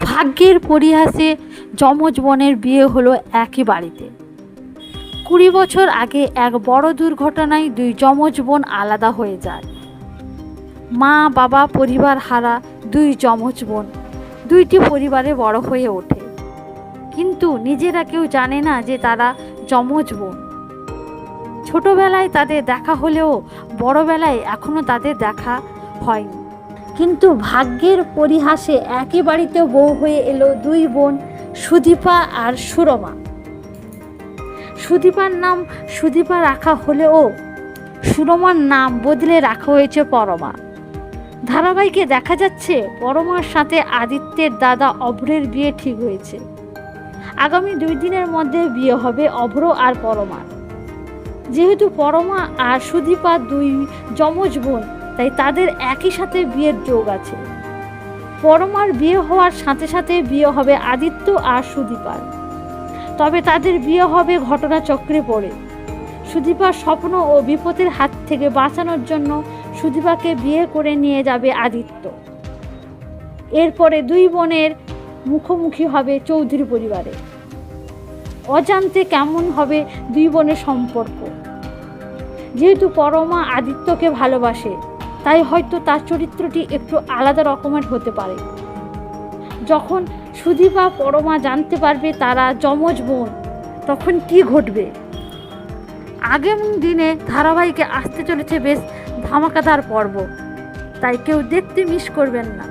ভাগ্যের পরিহাসে যমজ বোনের বিয়ে হলো একই বাড়িতে। কুড়ি বছর আগে এক বড় দুর্ঘটনায় দুই যমজ বোন আলাদা হয়ে যায়। মা, বাবা, পরিবার হারা দুই যমজ বোন, দুইটি পরিবারে বড় হয়ে ওঠে। কিন্তু নিজেরা কেউ জানে না যে তারা যমজ বোন। ছোটবেলায় তাদের দেখা হলেও বড়বেলায় এখনও তাদের দেখা হয়নি। কিন্তু ভাগ্যের পরিহাসে একই বাড়িতে বউ হয়ে এলো দুই বোন, সুদীপা আর সুরমা। সুদীপার নাম সুদীপা রাখা হলেও সুরমার নাম বদলে রাখা হয়েছে পরমা। ধারাবাহিকে দেখা যাচ্ছে পরমার সাথে আদিত্যের দাদা অভ্রের বিয়ে ঠিক হয়েছে। আগামী দুই দিনের মধ্যে বিয়ে হবে অভ্র আর পরমার। যেহেতু পরমা আর সুদীপা দুই যমজ বোন তাই তাদের একই সাথে বিয়ের যোগ আছে। পরমার বিয়ে হওয়ার সাথে সাথে বিয়ে হবে আদিত্য আর সুদীপার। তবে তাদের বিয়ে হবে ঘটনাচক্রে পড়ে। সুদীপার স্বপ্ন ও বিপদের হাত থেকে বাঁচানোর জন্য সুদীপাকে বিয়ে করে নিয়ে যাবে আদিত্য। এরপরে দুই বোনের মুখোমুখি হবে চৌধুরী পরিবারে। অজান্তে কেমন হবে দুই বোনের সম্পর্ক? যেহেতু পরমা আদিত্যকে ভালোবাসে তাই হয়তো তার চরিত্রটি একটু আলাদা রকমের হতে পারে। যখন সুদীপা পরমা জানতে পারবে তারা যমজ বোন তখন কি ঘটবে? আগামী দিনে ধারাবাহিকে আসতে চলেছে বেশ ধামাকাদার পর্ব, তাই কেউ দেখতে মিস করবেন না।